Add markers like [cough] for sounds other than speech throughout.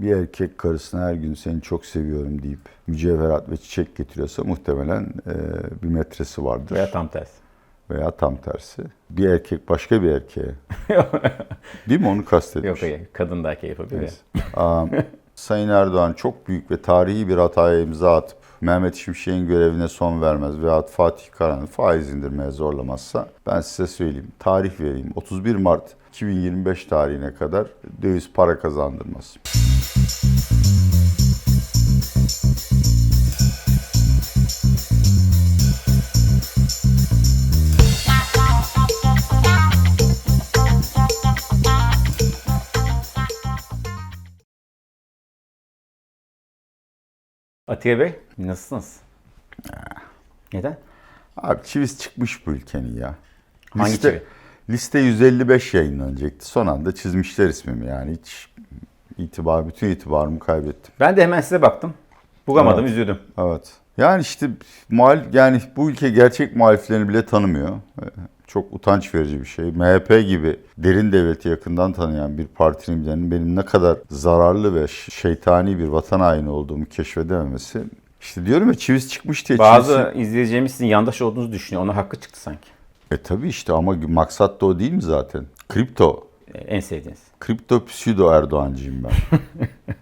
Bir erkek karısına her gün seni çok seviyorum deyip mücevherat ve çiçek getiriyorsa muhtemelen e, bir metresi vardır. Veya tam tersi. Veya tam tersi. Bir erkek başka bir erkeğe. [laughs] Değil mi? Onu kastetmiş. Yok hayır. Kadın da erkeği yapabilir. Evet. Aa, Sayın Erdoğan çok büyük ve tarihi bir hataya imza atıp Mehmet Şimşek'in görevine son vermez veya Fatih Karahan'ı faiz indirmeye zorlamazsa ben size söyleyeyim, tarih vereyim. 31 Mart 2025 tarihine kadar döviz para kazandırmaz. Atiye Bey nasılsınız? Neden? Abi çiviz çıkmış bu ülkenin ya. Hangi liste, çivi? Liste 155 yayınlanacaktı. Son anda çizmişler ismimi yani. Hiç itibar, bütün itibarımı kaybettim. Ben de hemen size baktım. Bulamadım, Evet. üzüldüm. Evet. Yani işte muhalif, yani bu ülke gerçek muhaliflerini bile tanımıyor. Ee, Çok utanç verici bir şey. MHP gibi derin devleti yakından tanıyan bir partinin liderinin benim ne kadar zararlı ve şeytani bir vatan haini olduğumu keşfedememesi. İşte diyorum ya çiviz çıkmış diye Bazı çivisi- izleyeceğimiz sizin yandaş olduğunuzu düşünüyor. Ona hakkı çıktı sanki. E tabii işte ama maksat da o değil mi zaten? Kripto. Ee, En sevdiğiniz. Kripto pseudo Erdoğancıyım ben. [laughs]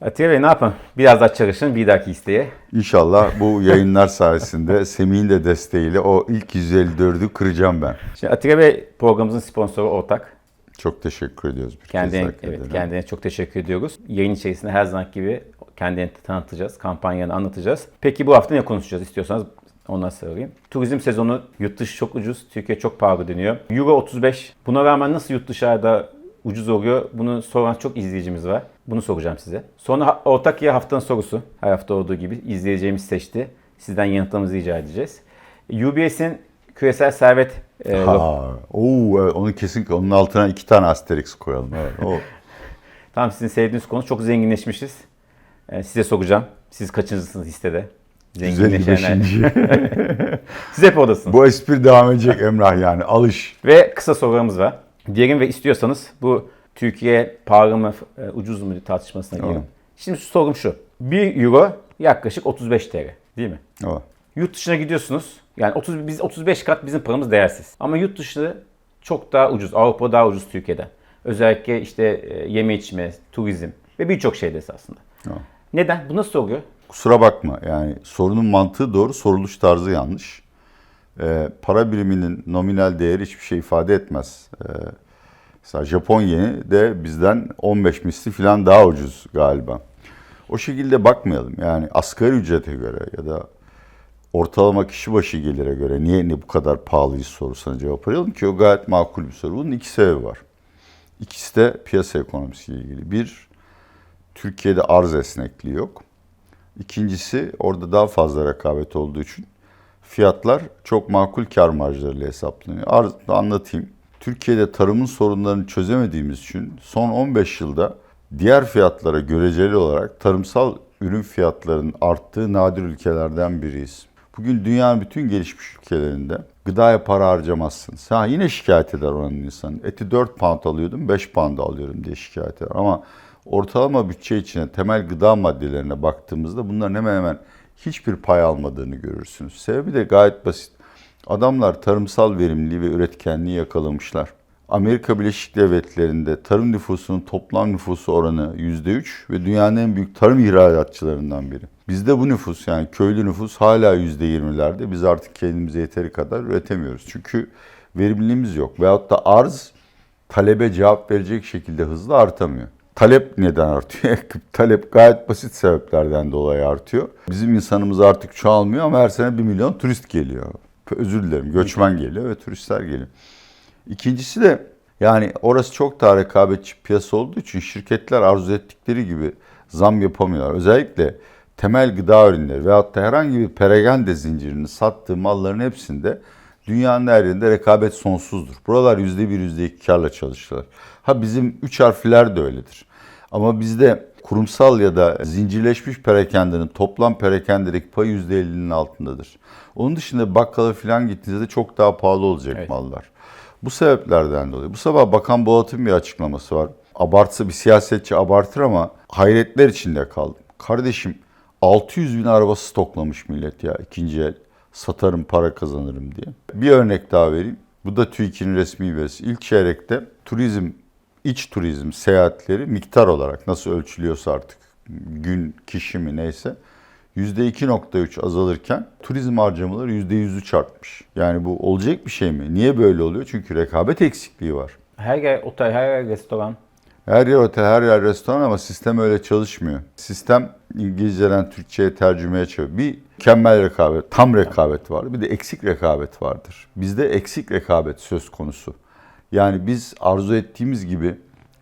Atiye Bey ne yapın? Biraz daha çalışın bir dahaki isteğe. İnşallah bu [laughs] yayınlar sayesinde Semih'in de desteğiyle o ilk 154'ü kıracağım ben. Şimdi Atiye Bey programımızın sponsoru ortak. Çok teşekkür ediyoruz bir Kendine, kez evet, kendine çok teşekkür ediyoruz. Yayın içerisinde her zaman gibi kendini tanıtacağız, kampanyanı anlatacağız. Peki bu hafta ne konuşacağız istiyorsanız ondan sorayım. Turizm sezonu yurt dışı çok ucuz, Türkiye çok pahalı deniyor. Euro 35. Buna rağmen nasıl yurt dışarıda ucuz oluyor? Bunu soran çok izleyicimiz var. Bunu soracağım size. Sonra ortak ya haftanın sorusu. Her hafta olduğu gibi izleyeceğimiz seçti. Sizden yanıtlamanızı rica edeceğiz. UBS'in küresel servet e, Ha, oo, evet, onu kesin onun altına iki tane asterix koyalım. Evet, o. [laughs] Tamam sizin sevdiğiniz konu çok zenginleşmişiz. Ee, size soracağım. Siz kaçıncısınız listede? 155. [laughs] Siz hep oradasınız. Bu espri devam edecek Emrah yani alış. Ve kısa sorularımız var. Diyelim ve istiyorsanız bu Türkiye pahalı mı e, ucuz mu tartışmasına girelim. Tamam. Şimdi sorum şu. 1 euro yaklaşık 35 TL değil mi? O. Yurt dışına gidiyorsunuz. Yani 30 biz 35 kat bizim paramız değersiz. Ama yurt dışı çok daha ucuz. Avrupa daha ucuz Türkiye'den. Özellikle işte e, yeme içme, turizm ve birçok şeyde aslında. Tamam. Neden? Bu nasıl oluyor? Kusura bakma yani sorunun mantığı doğru, soruluş tarzı yanlış. Ee, para biriminin nominal değeri hiçbir şey ifade etmez. Ee, mesela Japon yeni de bizden 15 misli falan daha ucuz galiba. O şekilde bakmayalım. Yani asgari ücrete göre ya da ortalama kişi başı gelire göre niye ne bu kadar pahalıyız sorusuna cevap arayalım ki o gayet makul bir soru. Bunun iki sebebi var. İkisi de piyasa ekonomisiyle ilgili. Bir, Türkiye'de arz esnekliği yok. İkincisi orada daha fazla rekabet olduğu için fiyatlar çok makul kar marjlarıyla hesaplanıyor. Arz, anlatayım. Türkiye'de tarımın sorunlarını çözemediğimiz için son 15 yılda diğer fiyatlara göreceli olarak tarımsal ürün fiyatlarının arttığı nadir ülkelerden biriyiz. Bugün dünyanın bütün gelişmiş ülkelerinde gıdaya para harcamazsınız. Ha yine şikayet eder oranın insanı. Eti 4 pound alıyordum 5 pound alıyorum diye şikayet eder. Ama ortalama bütçe içine temel gıda maddelerine baktığımızda bunların hemen hemen hiçbir pay almadığını görürsünüz. Sebebi de gayet basit. Adamlar tarımsal verimliliği ve üretkenliği yakalamışlar. Amerika Birleşik Devletleri'nde tarım nüfusunun toplam nüfusu oranı %3 ve dünyanın en büyük tarım ihracatçılarından biri. Bizde bu nüfus yani köylü nüfus hala %20'lerde. Biz artık kendimize yeteri kadar üretemiyoruz. Çünkü verimliliğimiz yok. Veyahut da arz talebe cevap verecek şekilde hızlı artamıyor. Talep neden artıyor? [laughs] Talep gayet basit sebeplerden dolayı artıyor. Bizim insanımız artık çoğalmıyor ama her sene bir milyon turist geliyor. Özür dilerim göçmen geliyor ve turistler geliyor. İkincisi de yani orası çok daha rekabetçi piyasa olduğu için şirketler arzu ettikleri gibi zam yapamıyorlar. Özellikle temel gıda ürünleri veyahut da herhangi bir perakende zincirinin sattığı malların hepsinde dünyanın her yerinde rekabet sonsuzdur. Buralar %1, %2 karla çalışırlar. Ha bizim üç harfler de öyledir. Ama bizde kurumsal ya da zincirleşmiş perakendenin toplam perakendedeki payı %50'nin altındadır. Onun dışında bakkala falan gittiğinizde çok daha pahalı olacak Evet. mallar. Bu sebeplerden dolayı. Bu sabah Bakan Boğat'ın bir açıklaması var. abartsı bir siyasetçi abartır ama hayretler içinde kaldım. Kardeşim 600 bin araba stoklamış millet ya ikinci el. Satarım para kazanırım diye. Bir örnek daha vereyim. Bu da TÜİK'in resmi verisi. İlk çeyrekte turizm, iç turizm seyahatleri miktar olarak nasıl ölçülüyorsa artık gün, kişi mi neyse %2.3 azalırken turizm harcamaları %103 artmış. Yani bu olacak bir şey mi? Niye böyle oluyor? Çünkü rekabet eksikliği var. Her yer otel, her yer restoran. Her yer otel, her yer restoran ama sistem öyle çalışmıyor. Sistem İngilizceden Türkçe'ye tercümeye çeviriyor. Bir mükemmel rekabet, tam rekabet var. Bir de eksik rekabet vardır. Bizde eksik rekabet söz konusu. Yani biz arzu ettiğimiz gibi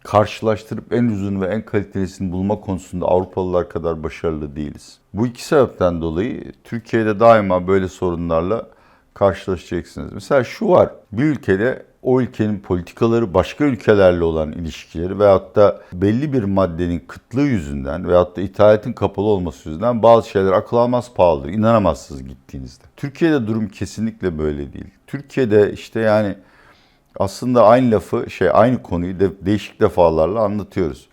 karşılaştırıp en uzun ve en kalitelisini bulma konusunda Avrupalılar kadar başarılı değiliz. Bu iki sebepten dolayı Türkiye'de daima böyle sorunlarla karşılaşacaksınız. Mesela şu var, bir ülkede o ülkenin politikaları başka ülkelerle olan ilişkileri veyahut da belli bir maddenin kıtlığı yüzünden veyahut da ithalatın kapalı olması yüzünden bazı şeyler akıl almaz pahalıdır. İnanamazsınız gittiğinizde. Türkiye'de durum kesinlikle böyle değil. Türkiye'de işte yani aslında aynı lafı şey aynı konuyu de, değişik defalarla anlatıyoruz.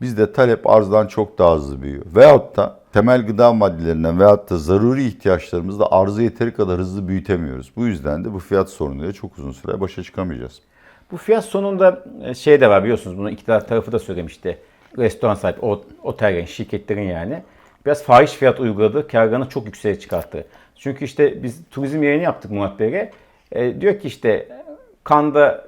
Bizde talep arzdan çok daha hızlı büyüyor. Veyahut da temel gıda maddelerinden veyahut da zaruri ihtiyaçlarımızı da arzı yeteri kadar hızlı büyütemiyoruz. Bu yüzden de bu fiyat sorunuyla çok uzun süre başa çıkamayacağız. Bu fiyat sonunda e, şey de var biliyorsunuz bunu iktidar tarafı da söylemişti. Restoran sahibi, otellerin, şirketlerin yani. Biraz fahiş fiyat uyguladı, karlarını çok yükseğe çıkarttı. Çünkü işte biz turizm yayını yaptık Murat Bey'e. E, diyor ki işte Kanda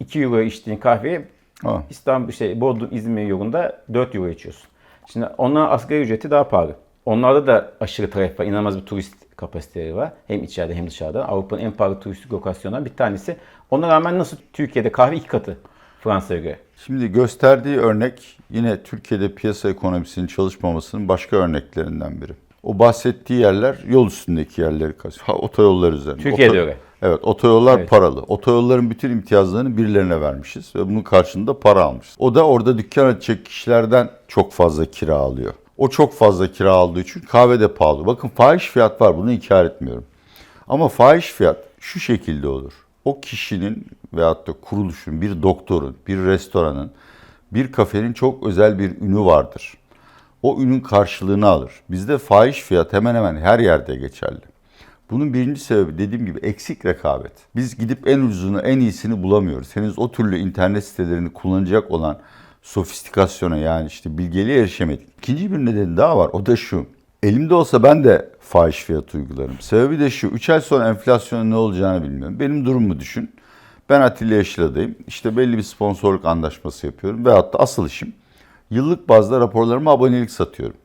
2 euro içtiğin kahveyi Ha. İstanbul, şey, Bodrum, İzmir yolunda 4 euro içiyorsun. Şimdi onlar asgari ücreti daha pahalı. Onlarda da aşırı talep var. İnanılmaz bir turist kapasiteleri var. Hem içeride hem dışarıda. Avrupa'nın en pahalı turistik lokasyonlarından bir tanesi. Ona rağmen nasıl Türkiye'de kahve iki katı Fransa'ya göre. Şimdi gösterdiği örnek yine Türkiye'de piyasa ekonomisinin çalışmamasının başka örneklerinden biri. O bahsettiği yerler yol üstündeki yerleri kastediyor. Ha, otoyollar üzerinde. Türkiye'de öyle. Evet, otoyollar Evet. paralı. Otoyolların bütün imtiyazlarını birilerine vermişiz ve bunun karşılığında para almışız. O da orada dükkan açacak kişilerden çok fazla kira alıyor. O çok fazla kira aldığı için kahve de pahalı. Bakın fahiş fiyat var, bunu inkar etmiyorum. Ama fahiş fiyat şu şekilde olur. O kişinin veyahut da kuruluşun, bir doktorun, bir restoranın, bir kafenin çok özel bir ünü vardır. O ünün karşılığını alır. Bizde fahiş fiyat hemen hemen her yerde geçerli. Bunun birinci sebebi dediğim gibi eksik rekabet. Biz gidip en ucuzunu, en iyisini bulamıyoruz. Henüz o türlü internet sitelerini kullanacak olan sofistikasyona yani işte bilgeliğe erişemedik. İkinci bir nedeni daha var. O da şu. Elimde olsa ben de fahiş fiyat uygularım. Sebebi de şu. 3 ay sonra enflasyonun ne olacağını bilmiyorum. Benim durumumu düşün. Ben Atilla Yeşila'dayım. İşte belli bir sponsorluk anlaşması yapıyorum. Veyahut da asıl işim yıllık bazda raporlarıma abonelik satıyorum.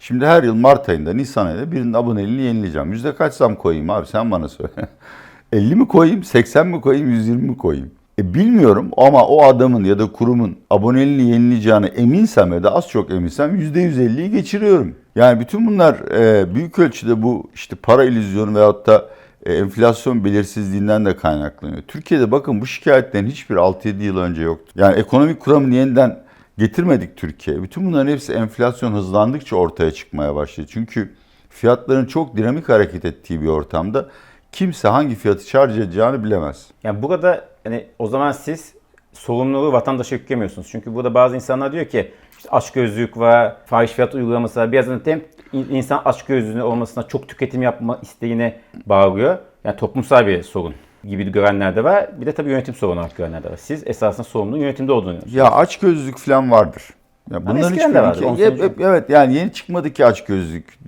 Şimdi her yıl Mart ayında, Nisan ayında birinin aboneliğini yenileyeceğim. Yüzde kaç zam koyayım abi sen bana söyle. [laughs] 50 mi koyayım, 80 mi koyayım, 120 mi koyayım? E bilmiyorum ama o adamın ya da kurumun aboneliğini yenileyeceğine eminsem ya da az çok eminsem %150'yi geçiriyorum. Yani bütün bunlar e, büyük ölçüde bu işte para illüzyonu veyahut da e, enflasyon belirsizliğinden de kaynaklanıyor. Türkiye'de bakın bu şikayetlerin hiçbir 6-7 yıl önce yoktu. Yani ekonomik kuramını yeniden getirmedik Türkiye'ye. Bütün bunların hepsi enflasyon hızlandıkça ortaya çıkmaya başladı. Çünkü fiyatların çok dinamik hareket ettiği bir ortamda kimse hangi fiyatı charge edeceğini bilemez. Yani burada hani o zaman siz sorumluluğu vatandaşa yüklemiyorsunuz. Çünkü burada bazı insanlar diyor ki işte açgözlülük var, fahiş fiyat uygulaması var. Biraz hem insan açgözlülüğü olmasına çok tüketim yapma isteğine bağlıyor. Yani toplumsal bir sorun gibi görenler de var. Bir de tabii yönetim sorunu olarak görenler de var. Siz esasında sorumluluğun yönetimde olduğunu Ya aç gözlük falan vardır. Ya bunların eskiden de vardı, hiçbiri- onun Hep- evet yani yeni çıkmadı ki aç gözlük.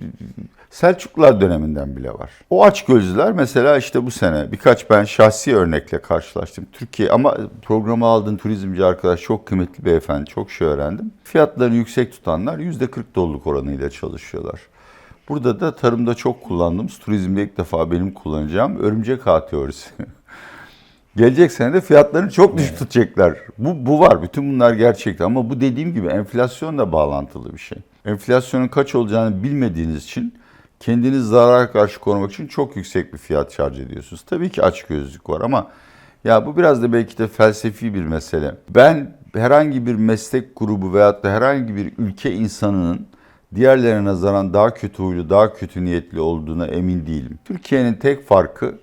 Selçuklular döneminden bile var. O aç gözlüler mesela işte bu sene birkaç ben şahsi örnekle karşılaştım. Türkiye ama programı aldığın turizmci arkadaş çok kıymetli beyefendi çok şey öğrendim. Fiyatlarını yüksek tutanlar %40 doluluk oranıyla çalışıyorlar. Burada da tarımda çok kullandığımız turizmde ilk defa benim kullanacağım örümcek ağ teorisi. [laughs] Gelecek sene de fiyatlarını çok düşük tutacaklar. Bu, bu var. Bütün bunlar gerçekten. Ama bu dediğim gibi enflasyonla bağlantılı bir şey. Enflasyonun kaç olacağını bilmediğiniz için kendinizi zarara karşı korumak için çok yüksek bir fiyat şarj ediyorsunuz. Tabii ki açgözlük var ama ya bu biraz da belki de felsefi bir mesele. Ben herhangi bir meslek grubu veyahut da herhangi bir ülke insanının diğerlerine nazaran daha kötü huylu, daha kötü niyetli olduğuna emin değilim. Türkiye'nin tek farkı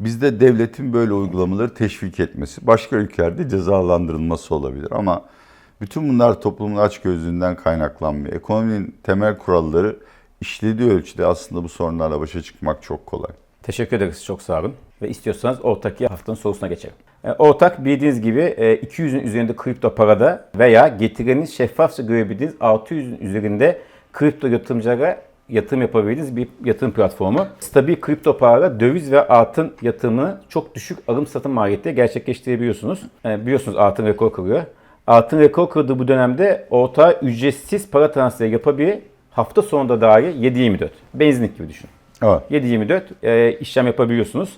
Bizde devletin böyle uygulamaları teşvik etmesi, başka ülkelerde cezalandırılması olabilir ama Bütün bunlar toplumun açgözlüğünden kaynaklanmıyor. Ekonominin temel kuralları işlediği ölçüde aslında bu sorunlarla başa çıkmak çok kolay. Teşekkür ederiz. Çok sağ olun. Ve istiyorsanız ortak haftanın sorusuna geçelim. E, Ortak bildiğiniz gibi e, 200'ün üzerinde kripto parada veya getirini şeffafça görebildiğiniz 600'ün üzerinde kripto yatırımcılara yatırım yapabildiğiniz bir yatırım platformu. Stabil kripto para, döviz ve altın yatırımını çok düşük alım satım maliyetiyle gerçekleştirebiliyorsunuz. E, biliyorsunuz altın rekor kırıyor. Altın rekor kırdığı bu dönemde ortağı ücretsiz para transferi yapabilir. Hafta sonunda dahi 7.24. Benzinlik gibi düşünün. Evet. 7.24 e, işlem yapabiliyorsunuz.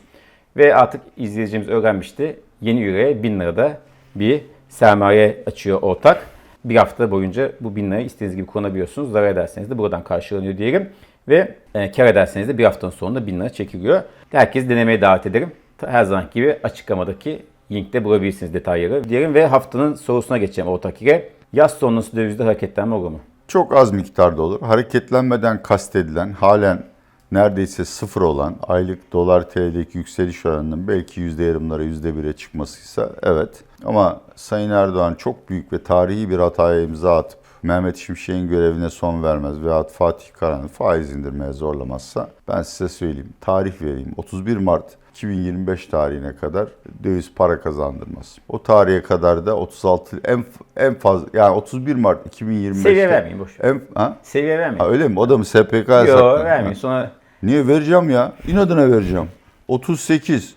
Ve artık izleyicimiz öğrenmişti. Yeni üyeye 1000 lirada bir sermaye açıyor ortak. Bir hafta boyunca bu 1000 lirayı istediğiniz gibi kullanabiliyorsunuz. Zarar ederseniz de buradan karşılanıyor diyelim. Ve e, kar ederseniz de bir haftanın sonunda 1000 lira çekiliyor. Herkes denemeye davet ederim. Her zaman gibi açıklamadaki linkte bulabilirsiniz detayları. Diyelim ve haftanın sorusuna geçeceğim ortak ile. Yaz sonrası dövizde hareketlenme olur mu? Çok az miktarda olur. Hareketlenmeden kastedilen halen neredeyse sıfır olan aylık dolar TL'deki yükseliş oranının belki yüzde yarımlara yüzde bire çıkmasıysa evet. Ama Sayın Erdoğan çok büyük ve tarihi bir hataya imza atıp Mehmet Şimşek'in görevine son vermez veyahut Fatih Karahan'ı faiz indirmeye zorlamazsa ben size söyleyeyim, tarih vereyim. 31 Mart 2025 tarihine kadar döviz para kazandırmaz. O tarihe kadar da 36 en en fazla yani 31 Mart 2025'te Seviye vermeyin boş en, ha? Seviye vermeyin. ha? Öyle mi? O da mı SPK Yok vermeyin. Sonra Niye vereceğim ya? İnadına vereceğim. 38.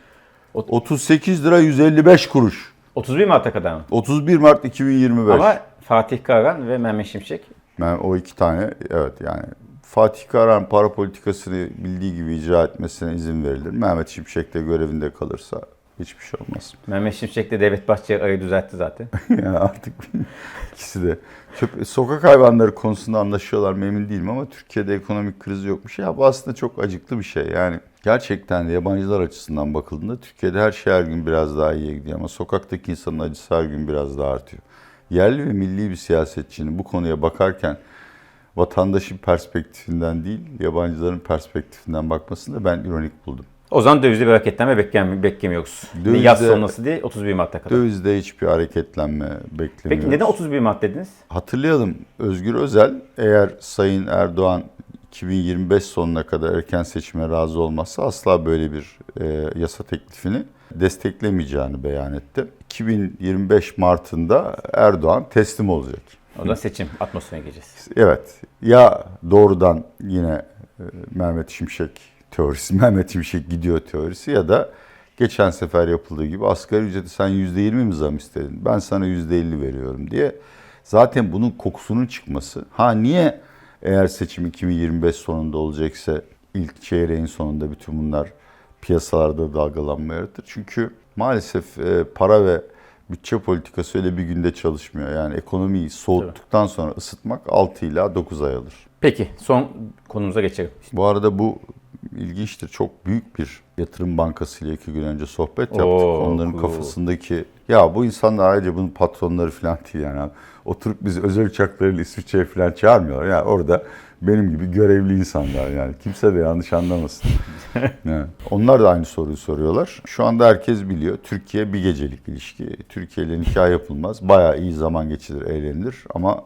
Ot- 38 lira 155 kuruş. 31 Mart'a kadar mı? 31 Mart 2025. Ama Fatih Karahan ve Mehmet Şimşek Ben o iki tane evet yani Fatih Karahan para politikasını bildiği gibi icra etmesine izin verilir. Mehmet Şimşek de görevinde kalırsa hiçbir şey olmaz. [laughs] Mehmet Şimşek de Devlet Bahçeli arayı düzeltti zaten. [laughs] yani artık ikisi de. Çöp- sokak hayvanları konusunda anlaşıyorlar mı emin değilim ama Türkiye'de ekonomik kriz yokmuş. Ya bu aslında çok acıklı bir şey. Yani gerçekten de yabancılar açısından bakıldığında Türkiye'de her şey her gün biraz daha iyiye gidiyor ama sokaktaki insanın acısı her gün biraz daha artıyor. Yerli ve milli bir siyasetçinin bu konuya bakarken vatandaşın perspektifinden değil, yabancıların perspektifinden bakmasını da ben ironik buldum. O zaman dövizde bir hareketlenme beklem- beklemiyoruz. Dövizde- yaz sonrası değil 31 Mart'a kadar. Dövizde hiçbir hareketlenme beklemiyoruz. Peki neden 31 Mart dediniz? Hatırlayalım Özgür Özel eğer Sayın Erdoğan 2025 sonuna kadar erken seçime razı olmazsa asla böyle bir e, yasa teklifini desteklemeyeceğini beyan etti. 2025 Mart'ında Erdoğan teslim olacak. O zaman seçim atmosferine gireceğiz. Evet ya doğrudan yine e, Mehmet Şimşek teorisi, [laughs] Mehmet Şimşek gidiyor teorisi ya da geçen sefer yapıldığı gibi asgari ücreti sen %20 mi zam istedin? Ben sana %50 veriyorum diye. Zaten bunun kokusunun çıkması. Ha niye eğer seçim 2025 sonunda olacaksa ilk çeyreğin sonunda bütün bunlar piyasalarda dalgalanma yaratır? Çünkü maalesef e, para ve bütçe politikası öyle bir günde çalışmıyor. Yani ekonomiyi soğuttuktan sonra ısıtmak 6 ila 9 ay alır. Peki son konumuza geçelim. Bu arada bu ilginçtir. Çok büyük bir yatırım bankası ile iki gün önce sohbet yaptık. Oo, Onların cool. kafasındaki ya bu insanlar ayrıca bunun patronları falan değil yani. Oturup bizi özel uçaklarıyla İsviçre'ye falan çağırmıyorlar. Yani orada benim gibi görevli insanlar yani. Kimse de yanlış anlamasın. [laughs] Yani onlar da aynı soruyu soruyorlar. Şu anda herkes biliyor. Türkiye bir gecelik ilişki. Türkiye ile nikah yapılmaz. Bayağı iyi zaman geçirir, eğlenilir ama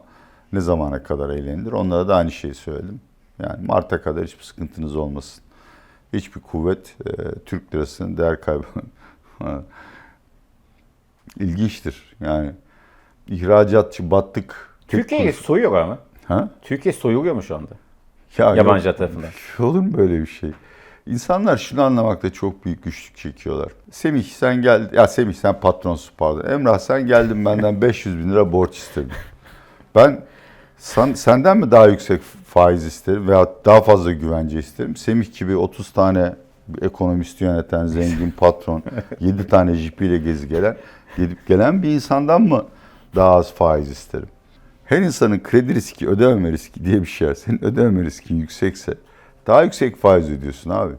ne zamana kadar eğlenilir? Onlara da aynı şeyi söyledim. Yani Mart'a kadar hiçbir sıkıntınız olmasın. Hiçbir kuvvet e, Türk lirasının değer kaybı. [laughs] İlginçtir. Yani ihracatçı battık. Türkiye'yi soyuyor ama. Ha? Türkiye soyuluyor mu şu anda? Ya Yabancı yok. tarafından. [laughs] Olur mu böyle bir şey? İnsanlar şunu anlamakta çok büyük güçlük çekiyorlar. Semih sen gel, ya Semih sen patronsun pardon. Emrah sen geldin benden [laughs] 500 bin lira borç istedin. Ben sen, senden mi daha yüksek faiz isterim veya daha fazla güvence isterim? Semih gibi 30 tane ekonomisti yöneten zengin [laughs] patron, 7 tane jipiyle gezi gelen, gidip gelen bir insandan mı daha az faiz isterim? Her insanın kredi riski, ödememe riski diye bir şey var. Senin ödememe riskin yüksekse daha yüksek faiz ödüyorsun abi.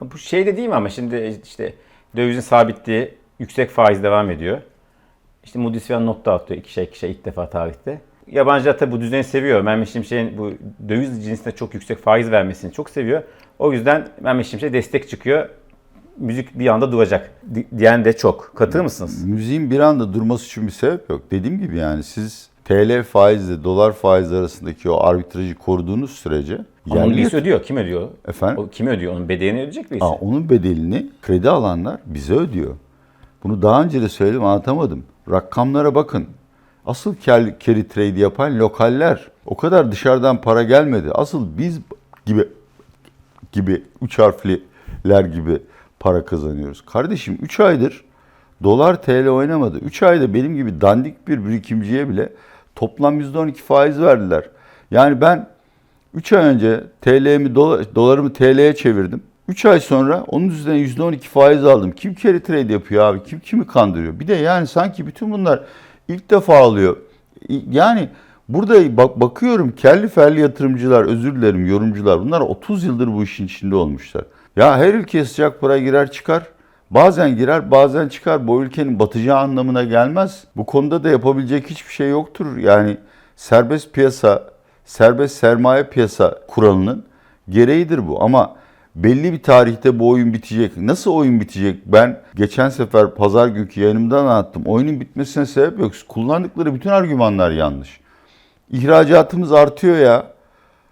Bu şey de değil mi ama şimdi işte dövizin sabitliği yüksek faiz devam ediyor. İşte Moody's falan not dağıtıyor ikişer ikişer ilk defa tarihte. Yabancılar tabii bu düzeni seviyor. Mehmet Şimşek'in bu döviz cinsine çok yüksek faiz vermesini çok seviyor. O yüzden Mehmet Şimşek'e destek çıkıyor. Müzik bir anda duracak di- diyen de çok. Katılır mısınız? Müziğin bir anda durması için bir sebep yok. Dediğim gibi yani siz TL faizle dolar faiz arasındaki o arbitrajı koruduğunuz sürece Ama yerli- ödüyor. Kim ödüyor? Efendim? O kim ödüyor? Onun bedelini ödeyecek birisi. Aa, onun bedelini kredi alanlar bize ödüyor. Bunu daha önce de söyledim anlatamadım. Rakamlara bakın. Asıl carry, carry trade yapan lokaller. O kadar dışarıdan para gelmedi. Asıl biz gibi gibi üç harfliler gibi para kazanıyoruz. Kardeşim 3 aydır dolar TL oynamadı. 3 ayda benim gibi dandik bir birikimciye bile toplam %12 faiz verdiler. Yani ben 3 ay önce TL'mi dola- dolarımı TL'ye çevirdim. 3 ay sonra onun üzerine %12 faiz aldım. Kim carry trade yapıyor abi? Kim kimi kandırıyor? Bir de yani sanki bütün bunlar ilk defa alıyor. Yani burada bak bakıyorum kelli felli yatırımcılar, özür dilerim yorumcular bunlar 30 yıldır bu işin içinde olmuşlar. Ya her ülkeye sıcak para girer çıkar. Bazen girer bazen çıkar. Bu ülkenin batacağı anlamına gelmez. Bu konuda da yapabilecek hiçbir şey yoktur. Yani serbest piyasa, serbest sermaye piyasa kuralının gereğidir bu. Ama belli bir tarihte bu oyun bitecek. Nasıl oyun bitecek? Ben geçen sefer pazar günkü yayınımda anlattım. Oyunun bitmesine sebep yok. Kullandıkları bütün argümanlar yanlış. İhracatımız artıyor ya.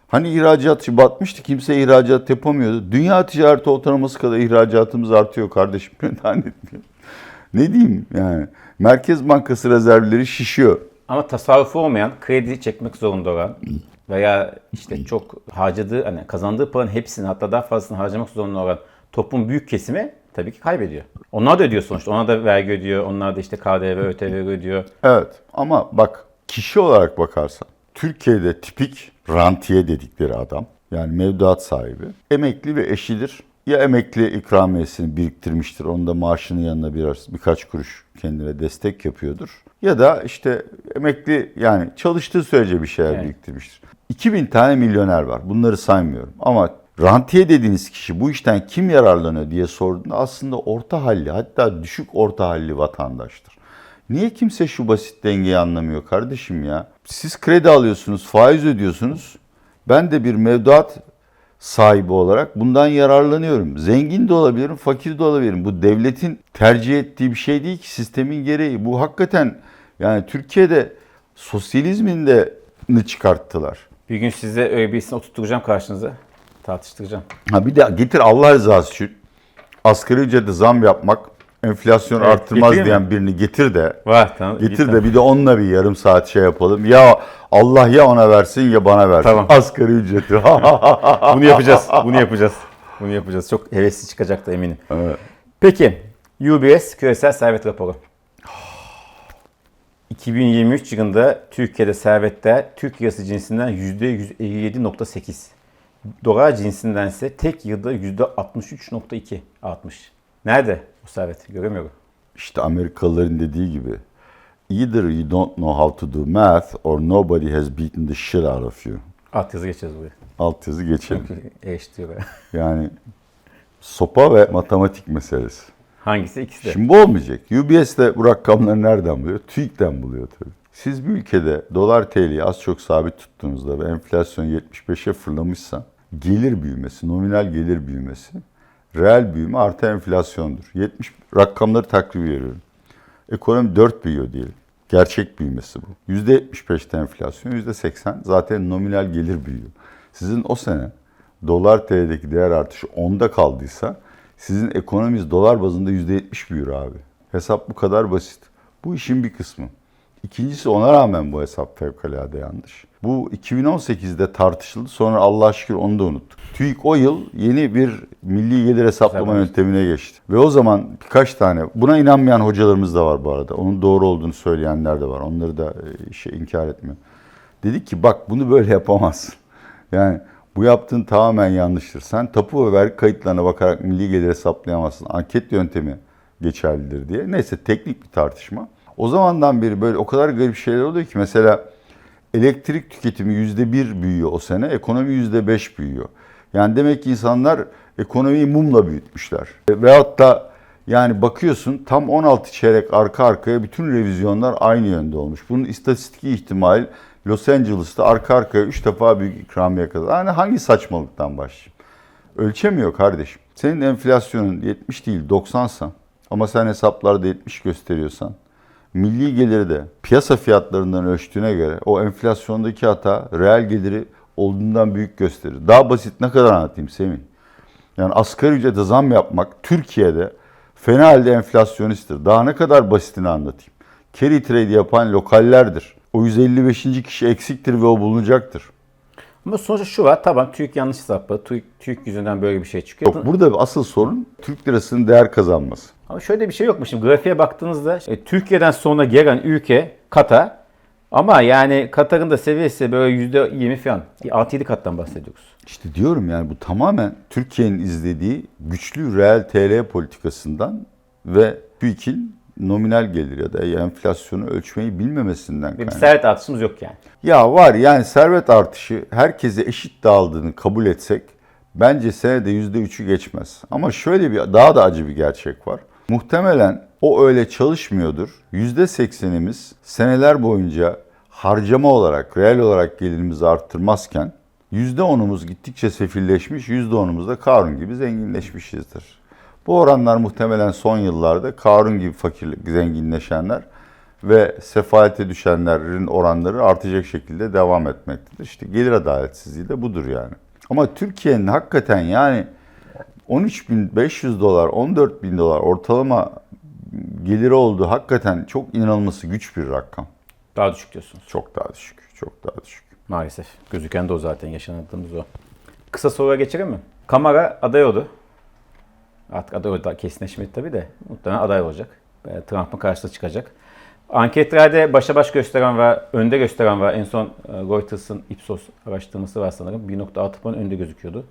Hani ihracatçı batmıştı kimse ihracat yapamıyordu. Dünya ticareti ortalaması kadar ihracatımız artıyor kardeşim. [laughs] Ne diyeyim yani. Merkez Bankası rezervleri şişiyor. Ama tasarrufu olmayan, kredi çekmek zorunda olan veya işte çok harcadığı, hani kazandığı paranın hepsini hatta daha fazlasını harcamak zorunda olan toplumun büyük kesimi tabii ki kaybediyor. Onlar da ödüyor sonuçta. Onlar da vergi ödüyor. Onlar da işte KDV, ÖTV ödüyor. Evet ama bak kişi olarak bakarsan Türkiye'de tipik rantiye dedikleri adam yani mevduat sahibi emekli ve eşidir. Ya emekli ikramiyesini biriktirmiştir. Onun da maaşının yanına biraz birkaç kuruş kendine destek yapıyordur. Ya da işte emekli yani çalıştığı sürece bir şeyler Evet. biriktirmiştir. 2000 tane milyoner var. Bunları saymıyorum. Ama rantiye dediğiniz kişi bu işten kim yararlanıyor diye sorduğunda aslında orta halli hatta düşük orta halli vatandaştır. Niye kimse şu basit dengeyi anlamıyor kardeşim ya? Siz kredi alıyorsunuz, faiz ödüyorsunuz. Ben de bir mevduat sahibi olarak bundan yararlanıyorum. Zengin de olabilirim, fakir de olabilirim. Bu devletin tercih ettiği bir şey değil ki sistemin gereği. Bu hakikaten yani Türkiye'de sosyalizmin de çıkarttılar. Bir gün size öyle birisini oturtturacağım karşınıza. Tartıştıracağım. Ha bir de getir Allah rızası için asgari ücrete zam yapmak enflasyonu Evet, arttırmaz getireyim diyen birini getir de Var tamam. iyi, Getir tamam. de bir de onunla bir yarım saat şey yapalım. Ya Allah ya ona versin ya bana versin. Tamam. Asgari ücreti. [laughs] Bunu yapacağız. Bunu yapacağız. Bunu yapacağız. Çok hevesli çıkacak da eminim. Evet. Peki UBS küresel servet raporu. 2023 yılında Türkiye'de servetler Türk lirası cinsinden %157.8. Dolar cinsinden ise tek yılda %63.2 artmış. Nerede bu servet? Göremiyorum. İşte Amerikalıların dediği gibi either you don't know how to do math or nobody has beaten the shit out of you. Alt yazı geçeceğiz buraya. Alt yazı geçelim. Çünkü eleştiriyor. Yani sopa ve matematik meselesi. Hangisi? İkisi de. Şimdi bu olmayacak. UBS de bu rakamları nereden buluyor? TÜİK'ten buluyor tabii. Siz bir ülkede dolar TL'yi az çok sabit tuttuğunuzda ve enflasyon 75'e fırlamışsa gelir büyümesi, nominal gelir büyümesi, reel büyüme artı enflasyondur. 70 rakamları takribi veriyorum. Ekonomi 4 büyüyor diyelim. Gerçek büyümesi bu. %75'te enflasyon, %80 zaten nominal gelir büyüyor. Sizin o sene dolar TL'deki değer artışı 10'da kaldıysa sizin ekonominiz dolar bazında %70 büyür abi. Hesap bu kadar basit. Bu işin bir kısmı. İkincisi ona rağmen bu hesap fevkalade yanlış. Bu 2018'de tartışıldı sonra Allah'a şükür onu da unuttuk. TÜİK o yıl yeni bir milli gelir hesaplama Güzel. yöntemine geçti. Ve o zaman birkaç tane, buna inanmayan hocalarımız da var bu arada. Onun doğru olduğunu söyleyenler de var. Onları da e, şey inkar etmiyor. Dedik ki bak bunu böyle yapamazsın. Yani bu yaptığın tamamen yanlıştır. Sen tapu ve vergi kayıtlarına bakarak milli gelir hesaplayamazsın. Anket yöntemi geçerlidir diye. Neyse teknik bir tartışma. O zamandan beri böyle o kadar garip şeyler oluyor ki mesela elektrik tüketimi yüzde bir büyüyor o sene, ekonomi yüzde beş büyüyor. Yani demek ki insanlar ekonomiyi mumla büyütmüşler. Veyahut da yani bakıyorsun tam 16 çeyrek arka arkaya bütün revizyonlar aynı yönde olmuş. Bunun istatistiki ihtimal Los Angeles'ta arka arkaya 3 defa büyük ikramiye kadar. Yani hangi saçmalıktan başlayayım? Ölçemiyor kardeşim. Senin enflasyonun 70 değil 90'san ama sen hesaplarda 70 gösteriyorsan milli geliri de piyasa fiyatlarından ölçtüğüne göre o enflasyondaki hata reel geliri olduğundan büyük gösterir. Daha basit ne kadar anlatayım Semih? Yani asgari ücrete zam yapmak Türkiye'de fena halde enflasyonisttir. Daha ne kadar basitini anlatayım. Carry trade yapan lokallerdir. O 155. kişi eksiktir ve o bulunacaktır. Ama sonuçta şu var. Tamam TÜİK yanlış hesapladı. TÜİK, TÜİK yüzünden böyle bir şey çıkıyor. Yok burada asıl sorun Türk lirasının değer kazanması. Ama şöyle bir şey yok mu? Şimdi grafiğe baktığınızda e, Türkiye'den sonra gelen ülke Katar. Ama yani Katar'ın da seviyesi böyle %20 falan. 6-7 kattan bahsediyoruz. İşte diyorum yani bu tamamen Türkiye'nin izlediği güçlü reel TL politikasından ve TÜİK'in nominal gelir ya da enflasyonu ölçmeyi bilmemesinden Ve bir kaynaklı. servet artışımız yok yani. Ya var yani servet artışı herkese eşit dağıldığını kabul etsek bence senede %3'ü geçmez. Ama şöyle bir daha da acı bir gerçek var. Muhtemelen o öyle çalışmıyordur. %80'imiz seneler boyunca harcama olarak, reel olarak gelirimizi arttırmazken %10'umuz gittikçe sefilleşmiş, %10'umuz da Karun gibi zenginleşmişizdir. Bu oranlar muhtemelen son yıllarda Karun gibi fakir, zenginleşenler ve sefalete düşenlerin oranları artacak şekilde devam etmektedir. İşte gelir adaletsizliği de budur yani. Ama Türkiye'nin hakikaten yani 13.500 dolar, 14.000 dolar ortalama geliri olduğu hakikaten çok inanılması güç bir rakam. Daha düşük diyorsunuz. Çok daha düşük, çok daha düşük. Maalesef. Gözüken de o zaten. Yaşanadığımız o. Kısa soruya geçelim mi? Kamara aday oldu. Artık aday. Daha kesinleşmedi tabii de. Muhtemelen aday olacak. E, Trump'ın karşısına çıkacak. Anketlerde başa baş gösteren ve önde gösteren var. En son e, Reuters'ın Ipsos araştırması var sanırım. 1.6 puan önde gözüküyordu.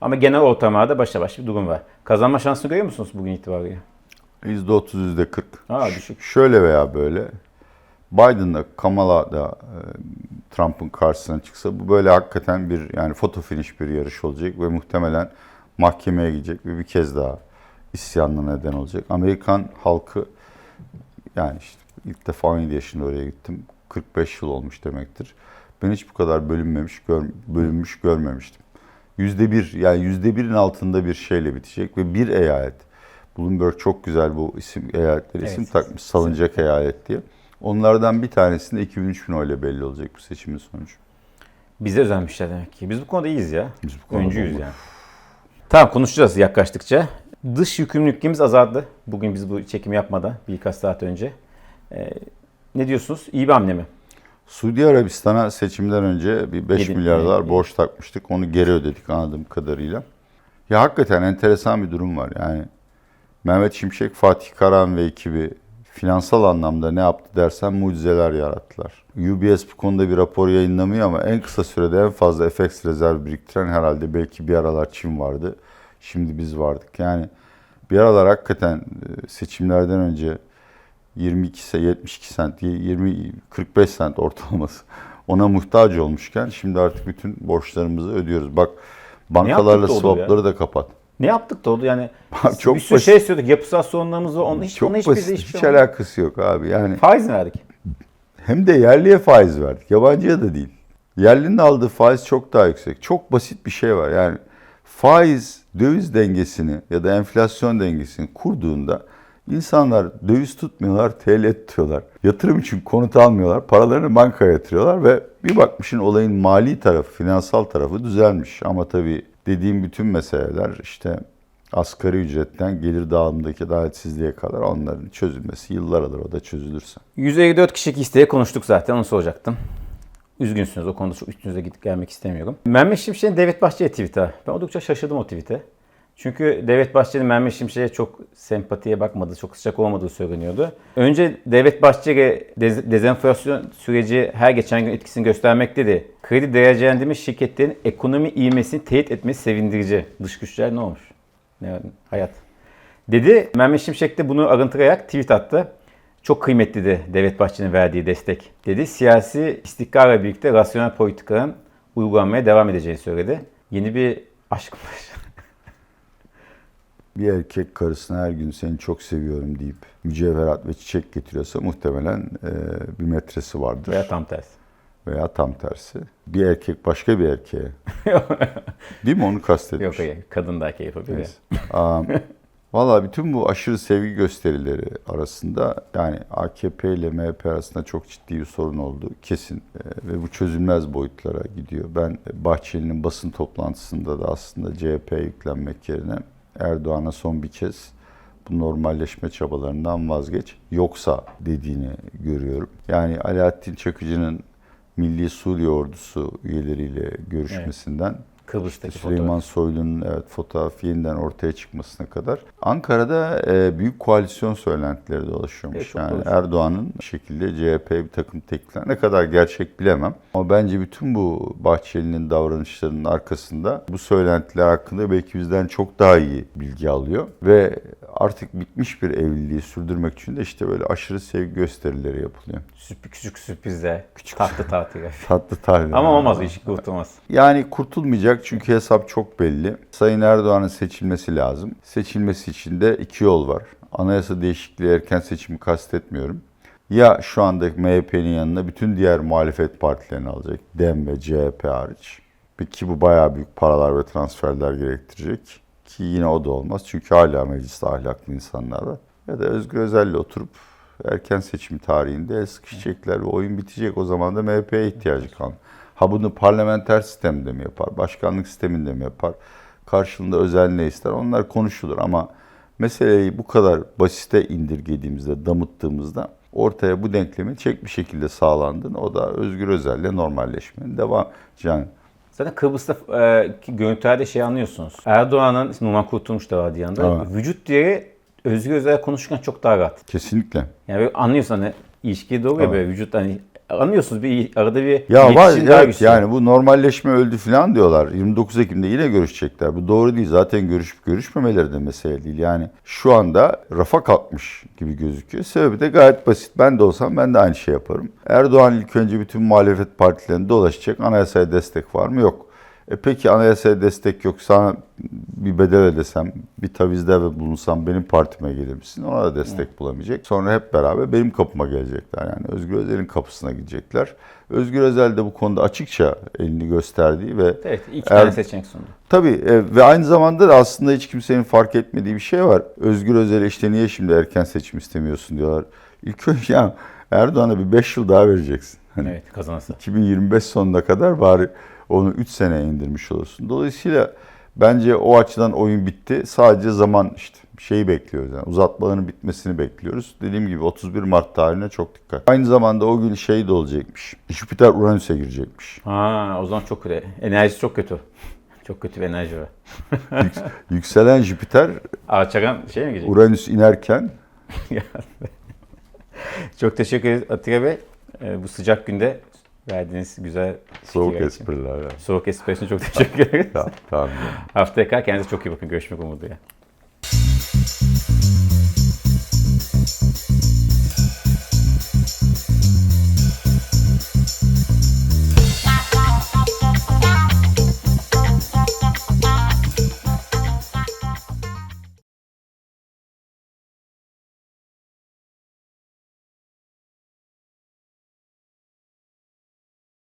Ama genel ortamlarda başa baş bir durum var. Kazanma şansını görüyor musunuz bugün itibariyle? %30, %40. Aa, düşük. Şöyle veya böyle Biden'da Kamala da e, Trump'ın karşısına çıksa bu böyle hakikaten bir yani foto finish bir yarış olacak ve muhtemelen mahkemeye gidecek ve bir kez daha isyanına neden olacak. Amerikan halkı yani işte ilk defa 17 yaşında oraya gittim. 45 yıl olmuş demektir. Ben hiç bu kadar bölünmemiş, gör, bölünmüş görmemiştim. Yüzde bir yani yüzde birin altında bir şeyle bitecek ve bir eyalet. Bloomberg çok güzel bu isim eyaletlere isim Evet. takmış. Salıncak eyalet diye. Onlardan bir tanesinde 2003 bin oyla belli olacak bu seçimin sonucu. Bize özenmişler demek ki. Biz bu konuda iyiyiz ya. Biz bu konuda Öncüyüz yani. Tamam konuşacağız yaklaştıkça. Dış yükümlülüklerimiz azaldı. Bugün biz bu çekimi yapmadan birkaç saat önce. Ee, ne diyorsunuz? İyi bir hamle mi? Suudi Arabistan'a seçimden önce bir 5 Yedi- milyar dolar borç takmıştık. Onu geri ödedik anladığım kadarıyla. Ya hakikaten enteresan bir durum var. Yani Mehmet Şimşek, Fatih Karahan ve ekibi finansal anlamda ne yaptı dersen mucizeler yarattılar. UBS bu konuda bir rapor yayınlamıyor ama en kısa sürede en fazla FX rezerv biriktiren herhalde belki bir aralar Çin vardı. Şimdi biz vardık. Yani bir aralar hakikaten e, seçimlerden önce 22 se 72 sent, 20 45 sent ortalaması [laughs] ona muhtaç olmuşken şimdi artık bütün borçlarımızı ödüyoruz. Bak bankalarla ya? swapları da kapat. Ne yaptık da oldu yani? [laughs] Bak, çok bir sürü basit. şey istiyorduk. Yapısal sorunlarımız var. Onu hiç, Çok ona hiç basit. bize Hiç hiçbir şey alakası yok abi. Yani Faiz mi verdik? hem de yerliye faiz verdik. Yabancıya da değil. Yerlinin aldığı faiz çok daha yüksek. Çok basit bir şey var. Yani faiz döviz dengesini ya da enflasyon dengesini kurduğunda insanlar döviz tutmuyorlar, TL tutuyorlar. Yatırım için konut almıyorlar, paralarını bankaya yatırıyorlar ve bir bakmışın olayın mali tarafı, finansal tarafı düzelmiş. Ama tabii dediğim bütün meseleler işte asgari ücretten gelir dağılımındaki adaletsizliğe kadar onların çözülmesi yıllar alır o da çözülürse. 154 kişilik isteğe konuştuk zaten. Onu soracaktım. Üzgünsünüz. O konuda çok üstünüze gidip gelmek istemiyorum. Mehmet Şimşek'in Devlet Bahçeli tweet'i. Ben oldukça şaşırdım o tweet'e. Çünkü Devlet Bahçeli Mehmet Şimşek'e çok sempatiye bakmadığı, çok sıcak olmadığı söyleniyordu. Önce Devlet Bahçeli dez- dezenflasyon süreci her geçen gün etkisini göstermekteydi. Kredi derecelendirme şirketlerin ekonomi ivmesini teyit etmesi sevindirici. Dış güçler ne olmuş? Ne, hayat. Dedi. Mehmet Şimşek de bunu arıntırarak tweet attı. Çok kıymetli de Devlet Bahçeli'nin verdiği destek dedi. Siyasi istikrarla birlikte rasyonel politikaların uygulanmaya devam edeceğini söyledi. Yeni bir aşk var. [laughs] Bir erkek karısına her gün seni çok seviyorum deyip mücevherat ve çiçek getiriyorsa muhtemelen e, bir metresi vardır. Veya tam tersi. Veya tam tersi. Bir erkek başka bir erkeğe. [laughs] Değil mi onu kastediyor? Yok hayır. Kadın da erkeği yapabilir. Neyse. Valla bütün bu aşırı sevgi gösterileri arasında yani AKP ile MHP arasında çok ciddi bir sorun olduğu kesin Ee, ve bu çözülmez boyutlara gidiyor. Ben Bahçeli'nin basın toplantısında da aslında CHP'ye yüklenmek yerine Erdoğan'a son bir kez bu normalleşme çabalarından vazgeç yoksa dediğini görüyorum. Yani Alaaddin Çakıcı'nın Milli Suriye Ordusu üyeleriyle görüşmesinden Kıbrıs'taki Süleyman fotoğraf. Soylu'nun evet fotoğrafı yeniden ortaya çıkmasına kadar. Ankara'da e, büyük koalisyon söylentileri dolaşıyormuş. Evet, yani. Erdoğan'ın şekilde CHP'ye bir takım teklifler ne kadar gerçek bilemem. Ama bence bütün bu Bahçeli'nin davranışlarının arkasında bu söylentiler hakkında belki bizden çok daha iyi bilgi alıyor. Ve artık bitmiş bir evliliği sürdürmek için de işte böyle aşırı sevgi gösterileri yapılıyor. Sürp- küçük sürprizler, küçük tatlı tatiller. [laughs] Tatlı tahliller. Ama olmaz, iş kurtulmaz. Yani kurtulmayacak çünkü hesap çok belli. Sayın Erdoğan'ın seçilmesi lazım. Seçilmesi için de iki yol var. Anayasa değişikliği erken seçimi kastetmiyorum. Ya şu anda MHP'nin yanına bütün diğer muhalefet partilerini alacak. DEM ve CHP hariç. Ki bu bayağı büyük paralar ve transferler gerektirecek. Ki yine o da olmaz. Çünkü hala mecliste ahlaklı insanlar var. Ya da Özgür Özel'le oturup erken seçim tarihinde el sıkışacaklar ve oyun bitecek. O zaman da MHP'ye ihtiyacı kalmıyor. Ha bunu parlamenter sistemde mi yapar, başkanlık sisteminde mi yapar, karşılığında özel ne ister onlar konuşulur ama meseleyi bu kadar basite indirgediğimizde, damıttığımızda ortaya bu denklemin çek bir şekilde sağlandığını o da Özgür Özel'le normalleşmenin devam. Yani Zaten Kıbrıs'ta e, görüntülerde şey anlıyorsunuz. Erdoğan'ın, Numan Kurtulmuş da vardı yanında. Evet. Vücut dili Özgür Özel konuşurken çok daha rahat. kesinlikle. Yani böyle anlıyorsun hani ilişkiye doğru ya Evet. böyle vücut hani anlıyorsunuz bir arada bir Ya var evet, yani bu normalleşme öldü falan diyorlar. 29 Ekim'de yine görüşecekler. Bu doğru değil. Zaten görüşüp görüşmemeleri de mesele değil. Yani şu anda rafa kalkmış gibi gözüküyor. Sebebi de gayet basit. Ben de olsam ben de aynı şey yaparım. Erdoğan ilk önce bütün muhalefet partilerine dolaşacak. Anayasaya destek var mı? Yok. E peki anayasaya destek yok. Sana bir bedel ödesem, bir tavizde bulunsam benim partime gelir misin? Ona da destek bulamayacak. Sonra hep beraber benim kapıma gelecekler. Yani Özgür Özel'in kapısına gidecekler. Özgür Özel de bu konuda açıkça elini gösterdiği ve Evet iki Er- tane seçenek sundu. Tabii e, ve aynı zamanda da aslında hiç kimsenin fark etmediği bir şey var. Özgür Özel'e işte niye şimdi erken seçim istemiyorsun diyorlar. İlk önce ya Erdoğan'a bir 5 yıl daha vereceksin. Hani Evet kazanırsa. 2025 sonuna kadar bari onu 3 sene indirmiş olursun. Dolayısıyla bence o açıdan oyun bitti. Sadece zaman işte şeyi bekliyoruz yani uzatmaların bitmesini bekliyoruz. Dediğim gibi 31 Mart tarihine çok dikkat. Aynı zamanda o gün şey de olacakmış. Jüpiter Uranüs'e girecekmiş. Ha o zaman çok kötü. Enerjisi çok kötü. [laughs] Çok kötü bir enerji var. Yükselen Jüpiter Alçakan şey mi gidecek? Uranüs inerken [laughs] Çok teşekkür ederiz Atilla Bey. Ee, bu sıcak günde verdiğiniz güzel soğuk espriler. Soğuk espri için çok teşekkür ederiz. [laughs] Tamam, tamam. Haftaya kadar kendinize çok iyi bakın. Görüşmek umuduyla.